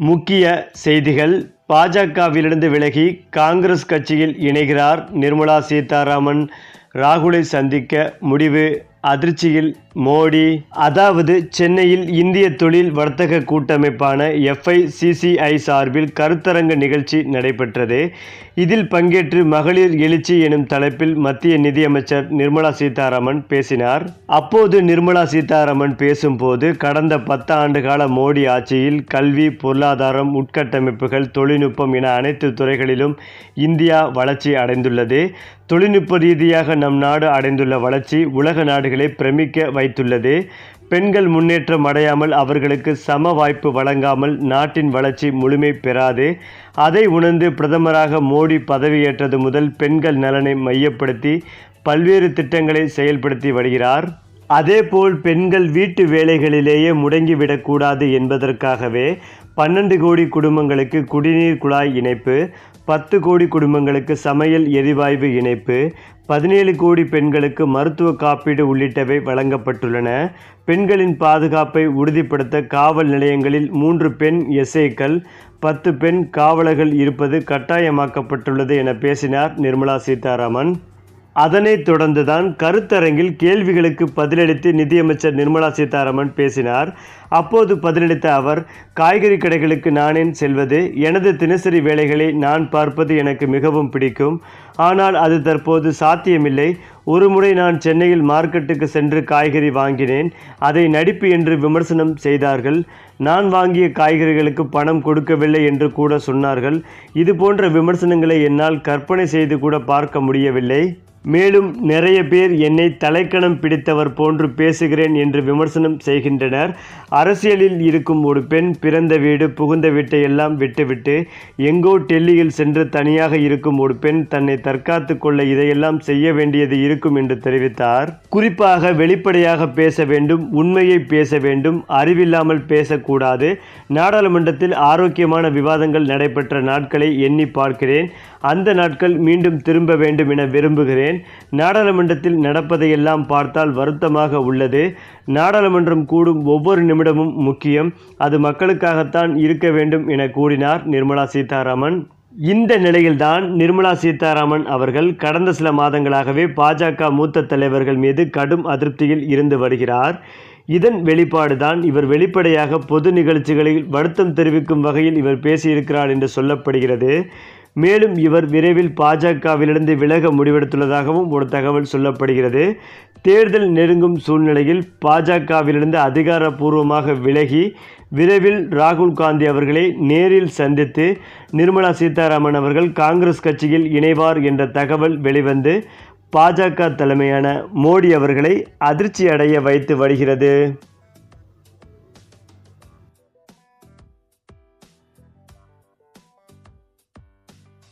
முக்கிய செய்திகள். பாஜகவிலிருந்து விலகி காங்கிரஸ் கட்சியில் இணைகிறார் நிர்மலா சீதாராமன். ராகுலை சந்திக்க முடிவு அதிர்ச்சியில் மோடி அதாவது சென்னையில் இந்திய தொழில் வர்த்தக கூட்டமைப்பான எஃப்ஐசிசிஐ சார்பில் கருத்தரங்க நிகழ்ச்சி நடைபெற்றது. இதில் பங்கேற்று மகளிர் எழுச்சி எனும் தலைப்பில் மத்திய நிதியமைச்சர் நிர்மலா சீதாராமன் பேசினார். அப்போது நிர்மலா சீதாராமன் பேசும்போது கடந்த பத்து ஆண்டு கால மோடி ஆட்சியில் கல்வி பொருளாதாரம் உட்கட்டமைப்புகள் தொழில்நுட்பம் என அனைத்து துறைகளிலும் இந்தியா வளர்ச்சி அடைந்துள்ளது. தொழில்நுட்ப ரீதியாக நம் நாடு அடைந்துள்ள வளர்ச்சி உலக நாடு நாடுகளை பிரமிக்க வைத்துள்ளது. பெண்கள் முன்னேற்றம் அடையாமல் அவர்களுக்கு சம வாய்ப்பு வழங்காமல் நாட்டின் வளர்ச்சி முழுமை பெறாது. அதை உணர்ந்து பிரதமராக மோடி பதவியேற்றது முதல் பெண்கள் நலனை மையப்படுத்தி பல்வேறு திட்டங்களை செயல்படுத்தி வருகிறார். அதேபோல் பெண்கள் வீட்டு வேலைகளிலேயே முடங்கிவிடக்கூடாது என்பதற்காகவே பன்னெண்டு கோடி குடும்பங்களுக்கு குடிநீர் குழாய் இணைப்பு பத்து கோடி குடும்பங்களுக்கு சமையல் எரிவாயு இணைப்பு பதினேழு கோடி பெண்களுக்கு மருத்துவ காப்பீடு உள்ளிட்டவை வழங்கப்பட்டுள்ளன. பெண்களின் பாதுகாப்பை உறுதிப்படுத்த காவல் நிலையங்களில் மூன்று பெண் எஸ்ஐக்கள் பத்து பெண் காவலர்கள் இருப்பது கட்டாயமாக்கப்பட்டுள்ளது என பேசினார் நிர்மலா சீதாராமன். அதனைத் தொடர்ந்துதான் கருத்தரங்கில் கேள்விகளுக்கு பதிலளித்து நிதியமைச்சர் நிர்மலா சீதாராமன் பேசினார். அப்போது பதிலளித்த அவர் காய்கறி கடைகளுக்கு நானேன் செல்வது எனது தினசரி வேலைகளை நான் பார்ப்பது எனக்கு மிகவும் பிடிக்கும். ஆனால் அது தற்போது சாத்தியமில்லை. ஒருமுறை நான் சென்னையில் மார்க்கெட்டுக்கு சென்று காய்கறி வாங்கினேன். அதை நடிப்பு என்று விமர்சனம் செய்தார்கள். நான் வாங்கிய காய்கறிகளுக்கு பணம் கொடுக்கவில்லை என்று கூட சொன்னார்கள். இது போன்ற விமர்சனங்களை என்னால் கற்பனை செய்து கூட பார்க்க முடியவில்லை. மேலும் நிறைய பேர் என்னை தலைக்கணம் பிடித்தவர் போன்று பேசுகிறேன் என்று விமர்சனம் செய்கின்றனர். அரசியலில் இருக்கும் ஒரு பெண் பிறந்த வீடு புகுந்த வீட்டை எல்லாம் விட்டுவிட்டு எங்கோ டெல்லியில் சென்று தனியாக இருக்கும் ஒரு பெண் தன்னை தற்காத்து கொள்ள இதையெல்லாம் செய்ய வேண்டியது இருக்கும் என்று தெரிவித்தார். குறிப்பாக வெளிப்படையாக பேச வேண்டும் உண்மையை பேச வேண்டும் அறிவில்லாமல் பேசக்கூடாது. நாடாளுமன்றத்தில் ஆரோக்கியமான விவாதங்கள் நடைபெற்ற நாட்களை எண்ணி பார்க்கிறேன். அந்த நாட்கள் மீண்டும் திரும்ப வேண்டும் என விரும்புகிறேன். நாடாளுமன்றத்தில் நடப்பதையெல்லாம் பார்த்தால் வருத்தமாக உள்ளது. நாடாளுமன்றம் கூடும் ஒவ்வொரு நிமிடமும் முக்கியம். அது மக்களுக்காகத்தான் இருக்க வேண்டும் என கூறினார் நிர்மலா சீதாராமன். இந்த நிலையில்தான் நிர்மலா சீதாராமன் அவர்கள் கடந்த சில மாதங்களாகவே பாஜக மூத்த தலைவர்கள் மீது கடும் அதிருப்தியில் இருந்து வருகிறார். இதன் வெளிப்பாடுதான் இவர் வெளிப்படையாக பொது நிகழ்ச்சிகளில் வருத்தம் தெரிவிக்கும் வகையில் இவர் பேசியிருக்கிறார் என்று சொல்லப்படுகிறது. மேலும் இவர் விரைவில் பாஜகவிலிருந்து விலக முடிவெடுத்துள்ளதாகவும் ஒரு தகவல் சொல்லப்படுகிறது. தேர்தல் நெருங்கும் சூழ்நிலையில் பாஜகவிலிருந்து அதிகாரப்பூர்வமாக விலகி விரைவில் ராகுல் காந்தி அவர்களை நேரில் சந்தித்து நிர்மலா சீதாராமன் அவர்கள் காங்கிரஸ் கட்சியில் இணைவார் என்ற தகவல் வெளிவந்து பாஜக தலைமையான மோடி அவர்களை அதிர்ச்சி அடைய வைத்து வருகிறது.